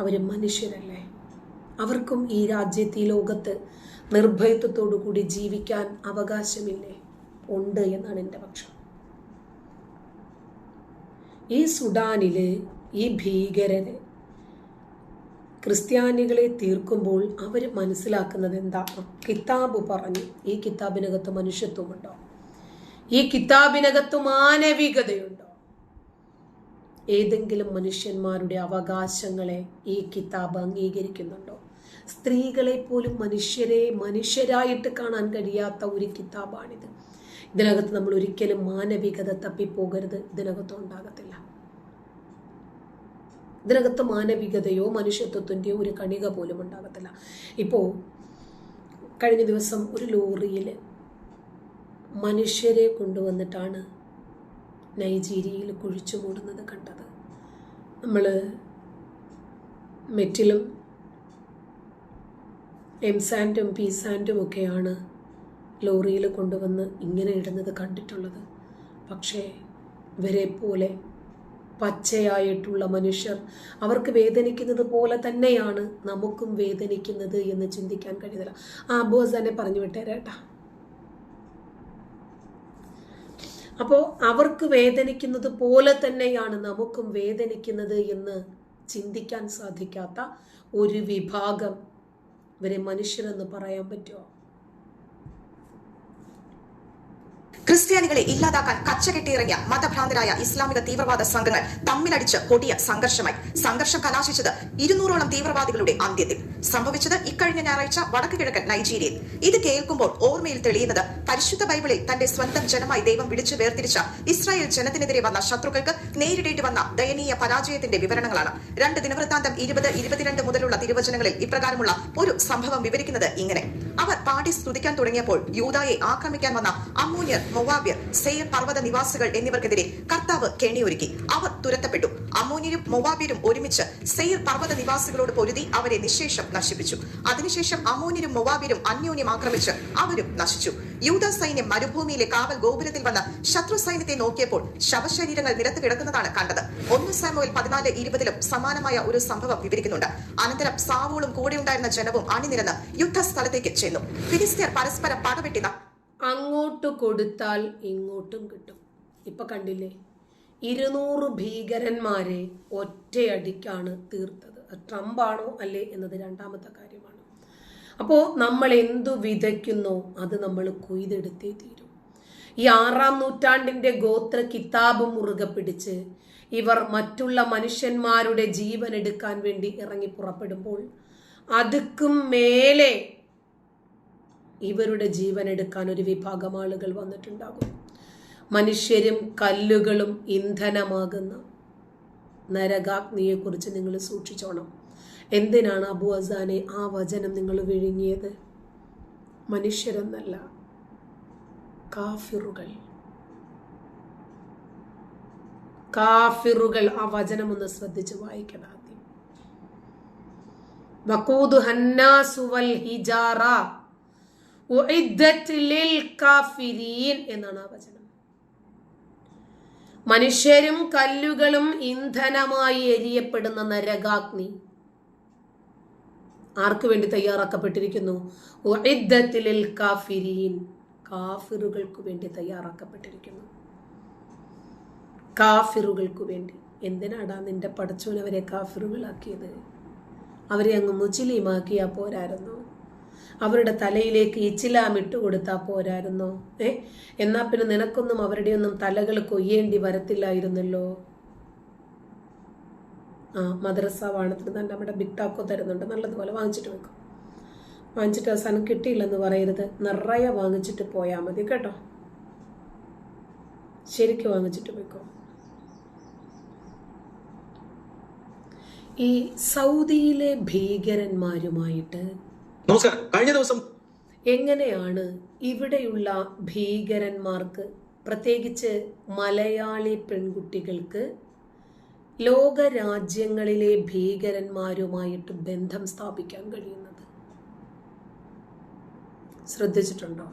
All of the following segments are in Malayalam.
അവർ മനുഷ്യരല്ലേ? അവർക്കും ഈ രാജ്യത്ത് ഈ ലോകത്ത് നിർഭയത്വത്തോടു കൂടി ജീവിക്കാൻ അവകാശമില്ലേ? ഉണ്ട് എന്നാണ് എന്റെ പക്ഷം. ഈ സുഡാനിൽ ഈ ഭീകരര് ക്രിസ്ത്യാനികളെ തീർക്കുമ്പോൾ അവർ മനസ്സിലാക്കുന്നത് എന്താ? കിതാബ് പറഞ്ഞു ഈ കിതാബിനകത്ത് മനുഷ്യത്വമുണ്ടോ? ഈ കിതാബിനകത്ത് മാനവികതയുണ്ടോ? ഏതെങ്കിലും മനുഷ്യന്മാരുടെ അവകാശങ്ങളെ ഈ കിതാബ് അംഗീകരിക്കുന്നുണ്ടോ? സ്ത്രീകളെ പോലും മനുഷ്യരെ മനുഷ്യരായിട്ട് കാണാൻ കഴിയാത്ത ഒരു കിതാബാണിത്. ഇതിനകത്ത് നമ്മൾ ഒരിക്കലും മാനവികത തപ്പിപ്പോകരുത്. ഇതിനകത്ത് ഉണ്ടാകത്തില്ല. ഇതിനകത്ത് മാനവികതയോ മനുഷ്യത്വത്തിന്റെയോ ഒരു കണിക പോലും ഉണ്ടാകത്തില്ല. ഇപ്പോൾ കഴിഞ്ഞ ദിവസം ഒരു ലോറിയിൽ മനുഷ്യരെ കൊണ്ടുവന്നിട്ടാണ് നൈജീരിയയിൽ കുഴിച്ചു മൂടുന്നത് കണ്ടത്. നമ്മൾ മെറ്റിലും എം സാൻഡും പി സാൻഡും ഒക്കെയാണ് ലോറിയിൽ കൊണ്ടുവന്ന് ഇങ്ങനെ ഇടുന്നത് കണ്ടിട്ടുള്ളത്. പക്ഷേ ഇവരെ പോലെ പച്ചയായിട്ടുള്ള മനുഷ്യർ അവർക്ക് വേദനിക്കുന്നത് പോലെ തന്നെയാണ് നമുക്കും വേദനിക്കുന്നത് എന്ന് ചിന്തിക്കാൻ കഴിയുന്നില്ല. ആ ബോസ് തന്നെ പറഞ്ഞു വിട്ടേരേട്ടാ അപ്പോൾ അവർക്ക് വേദനിക്കുന്നത് പോലെ തന്നെയാണ് നമുക്കും വേദനിക്കുന്നത് എന്ന് ചിന്തിക്കാൻ സാധിക്കാത്ത ഒരു വിഭാഗം ഇവരെ മനുഷ്യരെന്ന് പറയാൻ പറ്റുമോ? ക്രിസ്ത്യാനികളെ ഇല്ലാതാക്കാൻ കച്ചകെട്ടിയിറങ്ങിയ മതഭ്രാന്തരായ ഇസ്ലാമിക തീവ്രവാദ സംഘങ്ങൾ തമ്മിലടിച്ച് കൊടിയ സംഘർഷമായി. സംഘർഷം കലാശിച്ചത് ഇരുന്നൂറോളം തീവ്രവാദികളുടെ അന്ത്യത്തിൽ. സംഭവിച്ചത് ഇക്കഴിഞ്ഞ ഞായറാഴ്ച വടക്ക് കിഴക്കൻ നൈജീരിയയിൽ. ഇത് കേൾക്കുമ്പോൾ ഓർമ്മയിൽ തെളിയുന്നത് പരിശുദ്ധ ബൈബിളിൽ തന്റെ സ്വന്തം ജനമായി ദൈവം വിളിച്ചു വേർതിരിച്ച ഇസ്രായേൽ ജനത്തിനെതിരെ വന്ന ശത്രുക്കൾക്ക് നേരിടേണ്ടി വന്ന ദയനീയ പരാജയത്തിന്റെ വിവരണങ്ങളാണ്. രണ്ട് ദിനവൃത്താന്തം ഇരുപത് ഇരുപത്തിരണ്ട് മുതലുള്ള തിരുവചനങ്ങളിൽ ഇപ്രകാരമുള്ള ഒരു സംഭവം വിവരിക്കുന്നത് ഇങ്ങനെ. അവർ പാടി സ്തുതിക്കാൻ തുടങ്ങിയപ്പോൾ യൂതായെ ആക്രമിക്കാൻ വന്ന അമ്മൂന്യർ മൊവാബ്യർ സെയർ പർവത നിവാസികൾ എന്നിവർക്കെതിരെ കർത്താവ് കെണിയൊരുക്കി. അവർ തുരത്തപ്പെട്ടു. അമോനിയരും മൊവാബിയരും ഒരുമിച്ച് സെയർ പർവത നിവാസികളോട് പൊരുതി അവരെ നിശേഷം നശിപ്പിച്ചു. അതിനുശേഷം അമോനിയരും മൊവാബിയരും അന്യോന്യം ആക്രമിച്ച് അവരും നശിച്ചു. യൂത സൈന്യം മരുഭൂമിയിലെ കാവൽ ഗോപുരത്തിൽ വന്ന ശത്രു സൈന്യത്തെ നോക്കിയപ്പോൾ ശവശരീരങ്ങൾ നിരത്ത് കിടക്കുന്നതാണ് കണ്ടത്. ഒന്ന് സാമുവൽ പതിനാല് ഇരുപതിലും സമാനമായ ഒരു സംഭവം വിവരിക്കുന്നുണ്ട്. അനന്തരം സാവൂളും കൂടെയുണ്ടായിരുന്ന ജനവും അണിനിരന്ന് യുദ്ധസ്ഥലത്തേക്ക് ചെന്നു. ഫിലിസ്തീർ പരസ്പരം പടവെട്ടി അങ്ങോട്ട് കൊടുത്താൽ ഇങ്ങോട്ടും കിട്ടും. ഇപ്പൊ കണ്ടില്ലേ? ഇരുന്നൂറ് ഭീകരന്മാരെ ഒറ്റയടിക്കാണ് തീർത്തത്. ട്രംപാണോ അല്ലേ എന്നത് രണ്ടാമത്തെ കാര്യമാണ്. അപ്പോൾ നമ്മൾ എന്തു വിതയ്ക്കുന്നോ അത് നമ്മൾ കൊയ്തെടുത്തേ തീരും. ഈ ആറാം നൂറ്റാണ്ടിന്റെ ഗോത്ര കിതാബ് മുറുകെ പിടിച്ച് ഇവർ മറ്റുള്ള മനുഷ്യന്മാരുടെ ജീവൻ എടുക്കാൻ വേണ്ടി ഇറങ്ങി പുറപ്പെടുമ്പോൾ അതുക്കും മേലെ ഇവരുടെ ജീവൻ എടുക്കാൻ ഒരു വിഭാഗം ആളുകൾ വന്നിട്ടുണ്ടാകും. മനുഷ്യരും കല്ലുകളും ഇന്ധനമാകുന്ന നരകാഗ്നിയെക്കുറിച്ച് നിങ്ങൾ സൂക്ഷിച്ചോണം. എന്തിനാണ് അബു അസാനെ ആ വചനം നിങ്ങൾ വിഴുങ്ങിയത്? മനുഷ്യരെന്നല്ല കാഫിറുകൾ. കാഫിറുകൾ ആ വചനം ഒന്ന് ശ്രദ്ധിച്ച് വായിക്കണം ആദ്യം. കാഫിരീൻ എന്നാണ് ആ വചനം. മനുഷ്യരും കല്ലുകളും ഇന്ധനമായി എരിയപ്പെടുന്ന നരകാഗ്നി. ആർക്കു വേണ്ടി തയ്യാറാക്കപ്പെട്ടിരിക്കുന്നു? ഉഇദ്ദത് കാഫിരീൻ. കാഫിറുകൾക്ക് വേണ്ടി തയ്യാറാക്കപ്പെട്ടിരിക്കുന്നു. കാഫിറുകൾക്ക് വേണ്ടി. എന്തിനാടാ നിന്റെ പടച്ചോനവരെ കാഫിറുകളാക്കിയത്? അവരെ അങ്ങ് മുസ്ലിമാക്കിയാ പോരായിരുന്നോ അവരുടെ തലയിലേക്ക് ഇച്ചിലാം ഇട്ട് കൊടുത്താൽ പോരായിരുന്നോ? ഏ? എന്നാ പിന്നെ നിനക്കൊന്നും അവരുടെ ഒന്നും തലകൾ കൊയ്യേണ്ടി വരത്തില്ലായിരുന്നല്ലോ? ആ മദ്രസ വാണത്തിന് തന്നെ നമ്മുടെ ബിഗ് ടാക്കോ തരുന്നുണ്ട്. നല്ലതുപോലെ വാങ്ങിച്ചിട്ട് വെക്കും. വാങ്ങിച്ചിട്ട് അവസാനം കിട്ടിയില്ലെന്ന് പറയരുത്. നിറയെ വാങ്ങിച്ചിട്ട് പോയാൽ മതി കേട്ടോ. ശരിക്കും വാങ്ങിച്ചിട്ട് വെക്കും. ഈ സൗദിയിലെ ഭീകരന്മാരുമായിട്ട് നമസ്കാരം. കഴിഞ്ഞ ദിവസം എങ്ങനെയാണ് ഇവിടെയുള്ള ഭീകരന്മാർക്ക് പ്രത്യേകിച്ച് മലയാളി പെൺകുട്ടികൾക്ക് ലോക രാജ്യങ്ങളിലെ ഭീകരന്മാരുമായിട്ട് ബന്ധം സ്ഥാപിക്കാൻ കഴിയുന്നത്? ശ്രദ്ധിച്ചിട്ടുണ്ടോ?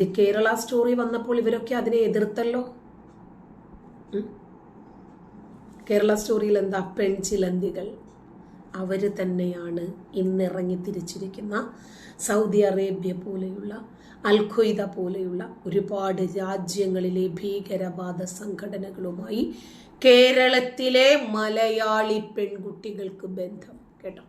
ദി കേരള സ്റ്റോറി വന്നപ്പോൾ ഇവരൊക്കെ അതിനെ എതിർത്തല്ലോ? കേരള സ്റ്റോറിയിൽ എന്താ പെൺചിലന്തികൾ അവർ തന്നെയാണ് ഇന്നിറങ്ങി തിരിച്ചിരിക്കുന്ന സൗദി അറേബ്യ പോലെയുള്ള അൽഖയ്ദ പോലെയുള്ള ഒരുപാട് രാജ്യങ്ങളിലെ ഭീകരവാദ സംഘടനകളുമായി കേരളത്തിലെ മലയാളി പെൺകുട്ടികൾക്ക് ബന്ധം. കേട്ടോ?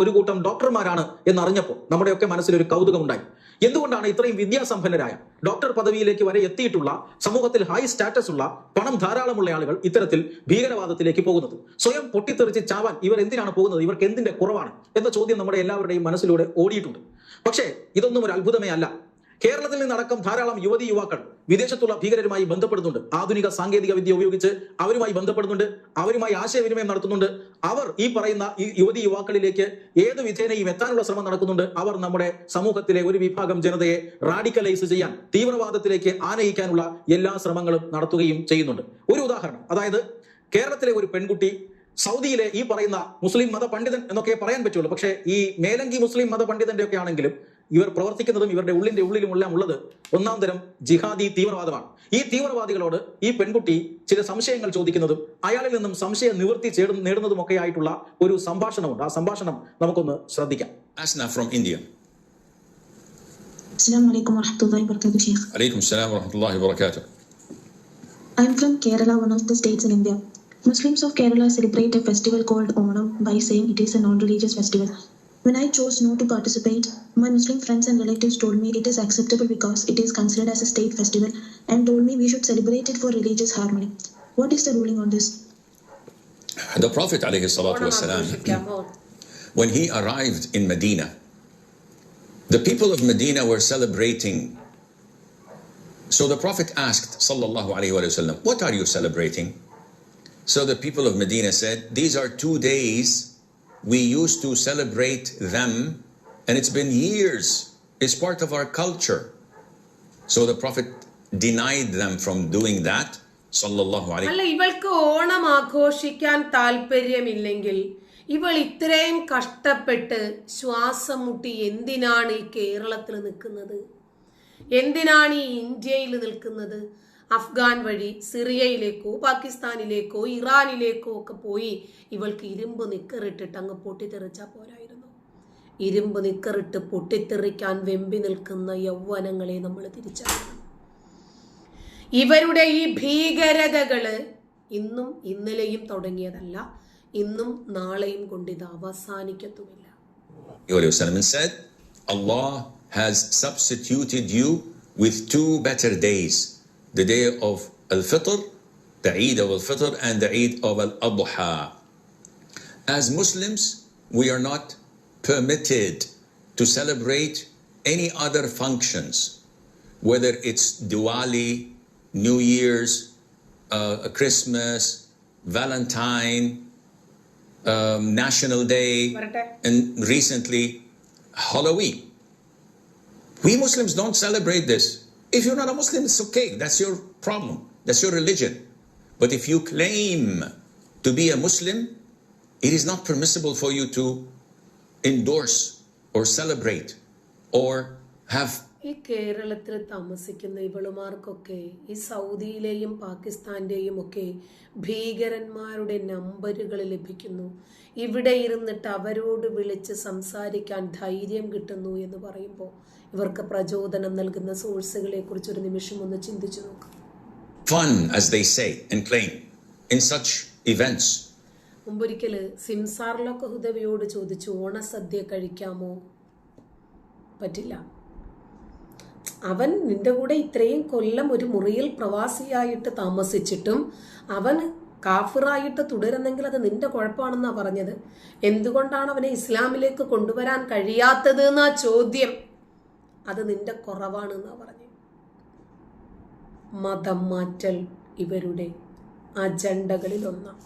ഒരു കൂട്ടം ഡോക്ടർമാരാണ് എന്നറിഞ്ഞപ്പോൾ നമ്മുടെയൊക്കെ മനസ്സിൽ ഒരു കൗതുകമുണ്ടായി. എന്തുകൊണ്ടാണ് ഇത്രയും വിദ്യാസമ്പന്നരായ ഡോക്ടർ പദവിയിലേക്ക് വരെ എത്തിയിട്ടുള്ള സമൂഹത്തിൽ ഹൈ സ്റ്റാറ്റസ് ഉള്ള പണം ധാരാളമുള്ള ആളുകൾ ഇത്തരത്തിൽ ഭീകരവാദത്തിലേക്ക് പോകുന്നത്? സ്വയം പൊട്ടിത്തെറിച്ച് ചാവാൻ ഇവർ എന്തിനാണ് പോകുന്നത്? ഇവർക്ക് എന്തിന്റെ കുറവാണ്? എന്ന ചോദ്യം നമ്മുടെ എല്ലാവരുടെയും മനസ്സിലൂടെ ഓടിയിട്ടുണ്ട്. പക്ഷേ ഇതൊന്നും ഒരു അത്ഭുതമേ അല്ല. കേരളത്തിൽ നിന്നടക്കം ധാരാളം യുവതി യുവാക്കൾ വിദേശത്തുള്ള ഭീകരരുമായി ബന്ധപ്പെടുന്നുണ്ട്. ആധുനിക സാങ്കേതിക വിദ്യ ഉപയോഗിച്ച് അവരുമായി ബന്ധപ്പെടുന്നുണ്ട്. അവരുമായി ആശയവിനിമയം നടത്തുന്നുണ്ട്. അവർ ഈ പറയുന്ന ഈ യുവതി യുവാക്കളിലേക്ക് ഏത് വിധേനയും എത്താനുള്ള ശ്രമം നടക്കുന്നുണ്ട്. അവർ നമ്മുടെ സമൂഹത്തിലെ ഒരു വിഭാഗം ജനതയെ റാഡിക്കലൈസ് ചെയ്യാൻ തീവ്രവാദത്തിലേക്ക് ആനയിക്കാനുള്ള എല്ലാ ശ്രമങ്ങളും നടത്തുകയും ചെയ്യുന്നുണ്ട്. ഒരു ഉദാഹരണം. അതായത് കേരളത്തിലെ ഒരു പെൺകുട്ടി സൗദിയിലെ ഈ പറയുന്ന മുസ്ലിം മത പണ്ഡിതൻ എന്നൊക്കെ പറയാൻ പറ്റുള്ളൂ. പക്ഷേ ഈ മേലങ്കി മുസ്ലിം മത പണ്ഡിതന്റെ ഒക്കെ ആണെങ്കിലും ഇവർ പ്രവർത്തിക്കുന്നതും ഇവരുടെ ഉള്ളിന്റെ ഉള്ളിലുമെല്ലാം ഉള്ളത് ഒന്നാം തരം ജിഹാദി തീവ്രവാദമാണ്. ഈ തീവ്രവാദികളോട് ഈ പെൺകുട്ടി ചില സംശയങ്ങൾ ചോദിക്കുന്നതും അയാളിൽ നിന്നും സംശയ നിവൃത്തി നേടുന്നതും ഒക്കെ ആയിട്ടുള്ള ഒരു സംഭാഷണമുണ്ട്. ആ സംഭാഷണം നമുക്കൊന്ന് ശ്രദ്ധിക്കാം. Asna from India I'm from Kerala, one of the states in India. Muslims of Kerala celebrate a festival called Onam by saying it is a non-religious festival. When I chose not to participate, my Muslim friends and relatives told me it is acceptable because it is considered as a state festival and told me we should celebrate it for religious harmony. What is the ruling on this? The Prophet والسلام, when he arrived in Medina, the people of Medina were celebrating. So the Prophet asked, what are you celebrating? So the people of Medina said, these are two days we used to celebrate them and it's been years. It's part of our culture. So the Prophet denied them from doing that, അല്ല ഇവൾക്ക് ഓണം ആഘോഷിക്കാൻ താല്പര്യമില്ലെങ്കിൽ ഇവൾ ഇത്രയും കഷ്ടപ്പെട്ട് ശ്വാസം മുട്ടി എന്തിനാണ് ഈ കേരളത്തിൽ നിൽക്കുന്നത് എന്തിനാണ് ഈ ഇന്ത്യയിൽ നിൽക്കുന്നത് അഫ്ഗാൻ വഴി സിറിയയിലേക്കോ പാകിസ്ഥാനിലേക്കോ ഇറാനിലേക്കോ ഒക്കെ പോയി ഇവൾക്ക് ഇരുമ്പ് നിക്കറിട്ടിട്ട് അങ്ങ് പൊട്ടിത്തെറിച്ചാൽ പോരായിരുന്നു. ഇരുമ്പ് നിക്കറിട്ട് പൊട്ടിത്തെറിക്കാൻ വെമ്പി നിൽക്കുന്ന യൗവനങ്ങളെ നമ്മൾ തിരിച്ചറിയണം. ഇവരുടെ ഈ ഭീകരതകൾ ഇന്നും ഇന്നലെയും തുടങ്ങിയതല്ല ഇന്നും നാളെയും കൊണ്ട് ഇത് അവസാനിക്കത്തുമില്ല. Allah has substituted you with two better days. the day of Al-Fitr, the Eid of Al-Fitr and the Eid of Al-Adha. As Muslims, we are not permitted to celebrate any other functions, whether it's Diwali, New Year's, uh, Christmas, Valentine, um, National Day, and recently Halloween. We Muslims don't celebrate this. If you're not a Muslim, it's okay. That's your problem. That's your religion. But if you claim to be a Muslim, it is not permissible for you to endorse or celebrate or have ഈ കേരളത്തിൽ താമസിക്കുന്ന ഇവളുമാർക്കൊക്കെ ഈ സൗദിയിലെയും പാകിസ്ഥാന്റെയും ഒക്കെ ഭീകരന്മാരുടെ നമ്പറുകൾ ലഭിക്കുന്നു. ഇവിടെ ഇരുന്നിട്ട് അവരോട് വിളിച്ച് സംസാരിക്കാൻ ധൈര്യം കിട്ടുന്നു എന്ന് പറയുമ്പോൾ ഇവർക്ക് പ്രചോദനം നൽകുന്ന സോഴ്സുകളെ കുറിച്ച് ഒരു നിമിഷം ഒന്ന് ചിന്തിച്ചു നോക്കാം. Fun, as they say and claim, in such events. മുമ്പൊരിക്കൽ സിംസാറിലൊക്കെ ഹുദവിയോട് ചോദിച്ചു ഓണസദ്യ കഴിക്കാമോ? പറ്റില്ല. അവൻ നിന്റെ കൂടെ ഇത്രയും കൊല്ലം ഒരു മുറിയിൽ പ്രവാസിയായിട്ട് താമസിച്ചിട്ടും അവൻ കാഫിറായിട്ട് തുടരുന്നെങ്കിൽ അത് നിന്റെ കുഴപ്പമാണെന്നാ പറഞ്ഞത്. എന്തുകൊണ്ടാണ് അവനെ ഇസ്ലാമിലേക്ക് കൊണ്ടുവരാൻ കഴിയാത്തത് എന്നാ ചോദ്യം. അത് നിന്റെ കുറവാണെന്നാ പറഞ്ഞു മതം മാറ്റൽ ഇവരുടെ അജണ്ടകളിൽ ഒന്നാണ്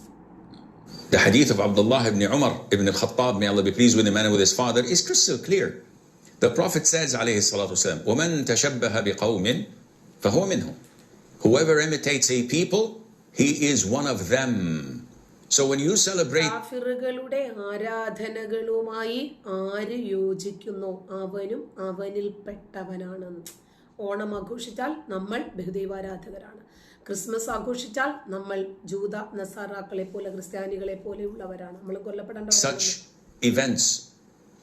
The hadith of Abdullah ibn Umar ibn al-Khattab, may Allah be pleased with him and with his father, is crystal clear. The Prophet says, alayhi salatu wasalam, وَمَن تَشَبَّهَ بِقَوْمٍ فَهُوَ مِنْهُمْ Whoever imitates a people, he is one of them. So when you celebrate കാഫിറുകളുടെ ആരാധനകളുമായി ആര് യോജിക്കുന്നോ അവനും അവനിൽ പെട്ടവനാണ് ഓണം ആഘോഷിച്ചാൽ നമ്മൾ ബഹുദൈവാരാധകരാണ് ക്രിസ്മസ് ആഘോഷിച്ചാൽ നമ്മൾ ജൂത നസാറാക്കളെ പോലെ ക്രിസ്ത്യാനികളെ പോലെയുള്ളവരാണ് നമ്മൾ കൊല്ലപ്പെടേണ്ട such events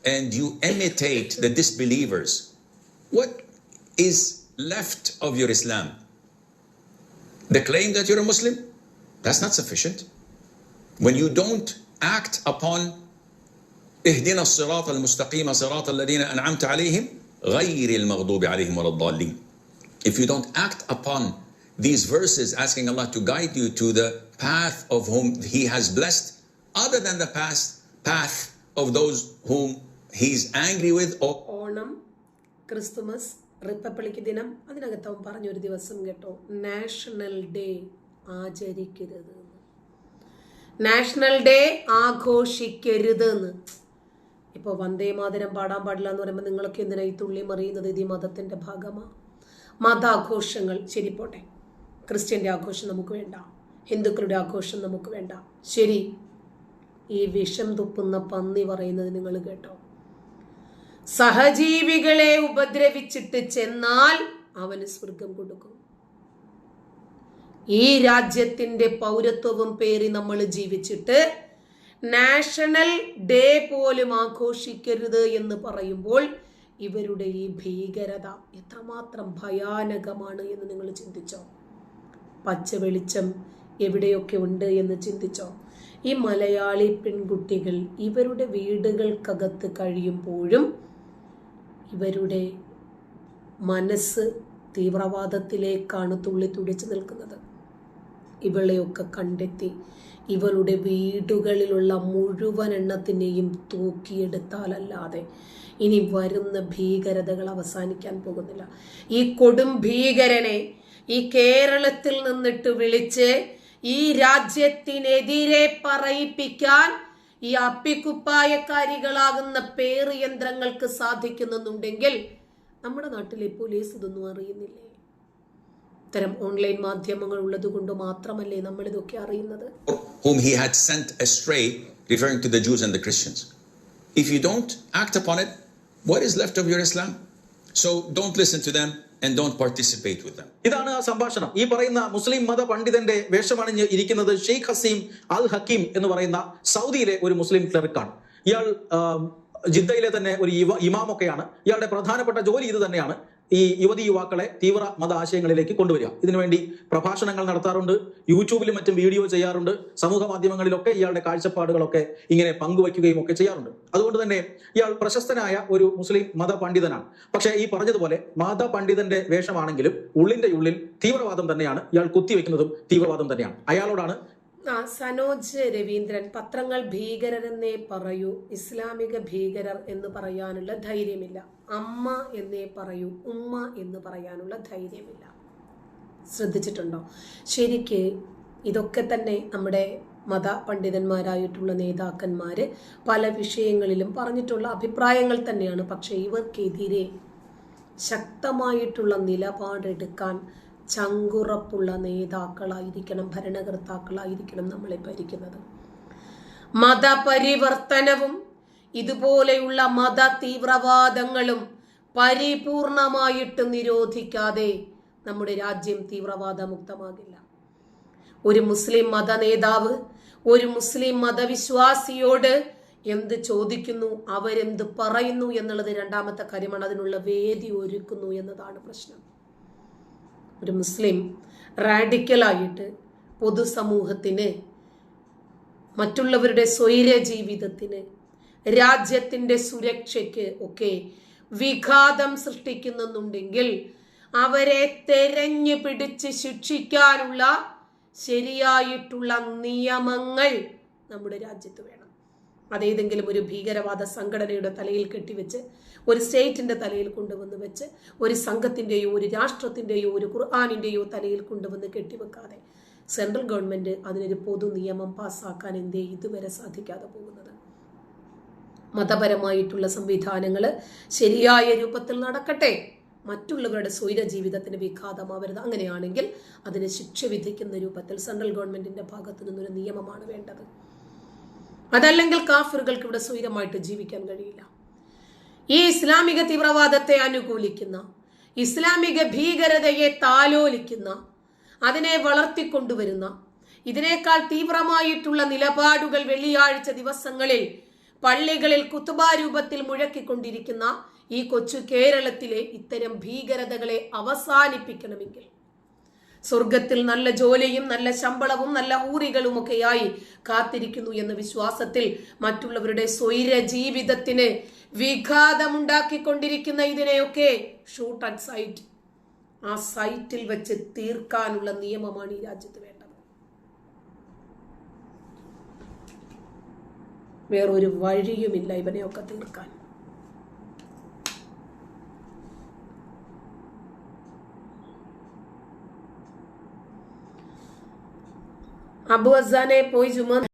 and you imitate the disbelievers, what is left of your Islam? The claim that you're a Muslim? That's not sufficient. When you don't act upon اهدنا الصراط المستقيم صراط الذين أنعمت عليهم غير المغضوب عليهم ولا الضالين. If you don't act upon these verses asking Allah to guide you to the path of whom He has blessed, other than the past path of those whom He's angry with Onam Christmas republic ദിനം അതിനകത്ത് അവൻ പറഞ്ഞൊരു ദിവസം കേട്ടോ നാഷണൽ ഡേ ആചരിക്കരുത്. നാഷണൽ ഡേ ആഘോഷിക്കരുത് എന്ന് ഇപ്പോൾ വന്ദേ മാതരം പാടാൻ പാടില്ല എന്ന് പറയുമ്പോൾ നിങ്ങളൊക്കെ എന്തിനാ ഈ തുള്ളി മറിയുന്നത്? ഇത് ഈ മതത്തിന്റെ ഭാഗമാണ് മതാഘോഷങ്ങൾ പോട്ടെ. ക്രിസ്ത്യന്റെ ആഘോഷം നമുക്ക് വേണ്ട. ഹിന്ദുക്കളുടെ ആഘോഷം നമുക്ക് വേണ്ട. ശരി. ഈ വിഷം തുപ്പുന്ന പന്നി പറയുന്നത് നിങ്ങൾ കേട്ടോ. സഹജീവികളെ ഉപദ്രവിച്ചിട്ട് ചെന്നാൽ അവന് സ്വർഗം കൊടുക്കും. ഈ രാജ്യത്തിന്റെ പൗരത്വവും പേറി നമ്മൾ ജീവിച്ചിട്ട് നാഷണൽ ഡേ പോലും ആഘോഷിക്കരുത് എന്ന് പറയുമ്പോൾ ഇവരുടെ ഈ ഭീകരത എത്രമാത്രം ഭയാനകമാണ് എന്ന് നിങ്ങൾ ചിന്തിച്ചോ? പച്ച വെളിച്ചം എവിടെയൊക്കെ ഉണ്ട് എന്ന് ചിന്തിച്ചോ? ഈ മലയാളി പെൺകുട്ടികൾ ഇവരുടെ വീടുകൾക്കകത്ത് കഴിയുമ്പോഴും ഇവരുടെ മനസ്സ് തീവ്രവാദത്തിലേക്കാണ് തുള്ളി തുടിച്ചു നിൽക്കുന്നത്. ഇവളെയൊക്കെ കണ്ടെത്തി ഇവളുടെ വീടുകളിലുള്ള മുഴുവൻ എണ്ണത്തിനെയും തൂക്കിയെടുത്താലല്ലാതെ ഇനി വരുന്ന ഭീകരതകൾ അവസാനിക്കാൻ പോകുന്നില്ല. ഈ കൊടും ഭീകരനെ ഈ കേരളത്തിൽ നിന്നിട്ട് വിളിച്ച് ഈ രാജ്യത്തിനെതിരെ പറയിപ്പിക്കാൻ ഈ അപ്പിക്കുപ്പായക്കാരികളാകുന്ന പേറ് യന്ത്രങ്ങൾക്ക് സാധിക്കുന്നുണ്ടെങ്കിൽ നമ്മുടെ നാട്ടിലെ പോലീസ് ഇതൊന്നും അറിയുന്നില്ലേ ഇത്തരം ഓൺലൈൻ മാധ്യമങ്ങൾ ഉള്ളത് കൊണ്ട് മാത്രമല്ലേ നമ്മൾ ഇതൊക്കെ അറിയുന്നത് whom he had sent astray, referring to the Jews and the Christians. If you don't act upon it, what is left of your Islam? So don't listen to them don't participate with them. ഇതാണ് ആ സംഭാഷണം. ഈ പറയുന്ന മുസ്ലിം മത പണ്ഡിതന്റെ വേഷമണിഞ്ഞ് ഇരിക്കുന്നത് ഷെയ്ഖ് ഹസീം അൽ ഹക്കീം എന്ന് പറയുന്ന സൗദിയിലെ ഒരു മുസ്ലിം ക്ലർക്കാണ്. ഇയാൾ ജിദ്ദയിലെ തന്നെ ഒരു ഇമാമൊക്കെയാണ്. ഇയാളുടെ പ്രധാനപ്പെട്ട ജോലി ഇത് തന്നെയാണ്. ഈ യുവതി യുവാക്കളെ തീവ്ര മത ആശയങ്ങളിലേക്ക് കൊണ്ടുവരിക. ഇതിനുവേണ്ടി പ്രഭാഷണങ്ങൾ നടത്താറുണ്ട്. യൂട്യൂബിലും മറ്റും വീഡിയോ ചെയ്യാറുണ്ട്. സമൂഹ മാധ്യമങ്ങളിലൊക്കെ ഇയാളുടെ കാഴ്ചപ്പാടുകളൊക്കെ ഇങ്ങനെ പങ്കുവയ്ക്കുകയും ഒക്കെ ചെയ്യാറുണ്ട്. അതുകൊണ്ട് തന്നെ ഇയാൾ പ്രശസ്തനായ ഒരു മുസ്ലിം മത പണ്ഡിതനാണ്. പക്ഷേ ഈ പറഞ്ഞതുപോലെ മത പണ്ഡിതന്റെ വേഷമാണെങ്കിലും ഉള്ളിന്റെ ഉള്ളിൽ തീവ്രവാദം തന്നെയാണ് ഇയാൾ കുത്തിവെക്കുന്നതും തീവ്രവാദം തന്നെയാണ്. അയാളോടാണ് സനോജ് രവീന്ദ്രൻ പത്രങ്ങൾ ഭീകരരെന്നേ പറയൂ ഇസ്ലാമിക ഭീകരർ എന്ന് പറയാനുള്ള ധൈര്യമില്ല. അമ്മ എന്നേ പറയൂ ഉമ്മ എന്ന് പറയാനുള്ള ധൈര്യമില്ല. ശ്രദ്ധിച്ചിട്ടുണ്ടോ? ശരിക്ക് ഇതൊക്കെ തന്നെ നമ്മുടെ മത പണ്ഡിതന്മാരായിട്ടുള്ള നേതാക്കന്മാർ പല വിഷയങ്ങളിലും പറഞ്ഞിട്ടുള്ള അഭിപ്രായങ്ങൾ തന്നെയാണ്. പക്ഷേ ഇവർക്കെതിരെ ശക്തമായിട്ടുള്ള നിലപാടെടുക്കാൻ ചങ്കുറപ്പുള്ള നേതാക്കളായിരിക്കണം ഭരണകർത്താക്കളായിരിക്കണം നമ്മളെ ഭരിക്കുന്നത്. മതപരിവർത്തനവും ഇതുപോലെയുള്ള മത തീവ്രവാദങ്ങളും പരിപൂർണമായിട്ട് നിരോധിക്കാതെ നമ്മുടെ രാജ്യം തീവ്രവാദ മുക്തമാകില്ല ഒരു മുസ്ലിം മത നേതാവ് ഒരു മുസ്ലിം മതവിശ്വാസിയോട് എന്ത് ചോദിക്കുന്നു അവരെന്ത് പറയുന്നു എന്നുള്ളത് രണ്ടാമത്തെ കാര്യമാണ്. അതിനുള്ള വേദി ഒരുക്കുന്നു എന്നതാണ് പ്രശ്നം. ഒരു മുസ്ലിം റാഡിക്കലായിട്ട് പൊതുസമൂഹത്തിന് മറ്റുള്ളവരുടെ സ്വൈര ജീവിതത്തിന് രാജ്യത്തിന്റെ സുരക്ഷയ്ക്ക് ഒക്കെ വിഘാതം സൃഷ്ടിക്കുന്നുണ്ടെങ്കിൽ അവരെ തെരഞ്ഞു പിടിച്ച് ശിക്ഷിക്കാനുള്ള ശരിയായിട്ടുള്ള നിയമങ്ങൾ നമ്മുടെ രാജ്യത്ത് വേണം. അതേതെങ്കിലും ഒരു ഭീകരവാദ സംഘടനയുടെ തലയിൽ കെട്ടിവെച്ച് ഒരു സ്റ്റേറ്റിന്റെ തലയിൽ കൊണ്ടുവന്ന് വെച്ച് ഒരു സംഘത്തിന്റെയോ ഒരു രാഷ്ട്രത്തിന്റെയോ ഒരു ഖുർആാനിന്റെയോ തലയിൽ കൊണ്ടുവന്ന് കെട്ടിവെക്കാതെ സെൻട്രൽ ഗവൺമെന്റ് അതിനൊരു പൊതു നിയമം പാസ്സാക്കാൻ എന്തേ ഇതുവരെ സാധിക്കാതെ പോകുന്നത്? മതപരമായിട്ടുള്ള സംവിധാനങ്ങൾ ശരിയായ രൂപത്തിൽ നടക്കട്ടെ. മറ്റുള്ളവരുടെ സ്വൈര ജീവിതത്തിന് വിഘാതമാവരുത്. അങ്ങനെയാണെങ്കിൽ അതിന് ശിക്ഷ വിധിക്കുന്ന രൂപത്തിൽ സെൻട്രൽ ഗവൺമെന്റിന്റെ ഭാഗത്തു നിന്നൊരു നിയമമാണ് വേണ്ടത്. അതല്ലെങ്കിൽ കാഫിറുകൾക്ക് ഇവിടെ സ്വൈരമായിട്ട് ജീവിക്കാൻ കഴിയില്ല. ഈ ഇസ്ലാമിക തീവ്രവാദത്തെ അനുകൂലിക്കുന്ന ഇസ്ലാമിക ഭീകരതയെ താലോലിക്കുന്ന അതിനെ വളർത്തിക്കൊണ്ടുവരുന്ന ഇതിനേക്കാൾ തീവ്രമായിട്ടുള്ള നിലപാടുകൾ വെള്ളിയാഴ്ച ദിവസങ്ങളിൽ പള്ളികളിൽ കുത്തുബാരൂപത്തിൽ മുഴക്കിക്കൊണ്ടിരിക്കുന്ന ഈ കൊച്ചു കേരളത്തിലെ ഇത്തരം ഭീകരതകളെ അവസാനിപ്പിക്കണമെങ്കിൽ സ്വർഗത്തിൽ നല്ല ജോലിയും നല്ല ശമ്പളവും നല്ല ഊറികളുമൊക്കെയായി കാത്തിരിക്കുന്നു എന്ന വിശ്വാസത്തിൽ മറ്റുള്ളവരുടെ സ്വൈര ജീവിതത്തിന് വിഘാതമുണ്ടാക്കിക്കൊണ്ടിരിക്കുന്ന ഇതിനെയൊക്കെ ഷൂട്ട് അറ്റ് സൈറ്റ് ആ സൈറ്റിൽ വെച്ച് തീർക്കാനുള്ള നിയമമാണ് ഈ രാജ്യത്ത് വേണ്ടത്. വേറൊരു വഴിയുമില്ല ഇവനെയൊക്കെ തീർക്കാൻ. അബു അസാനെ പോയി ചുമ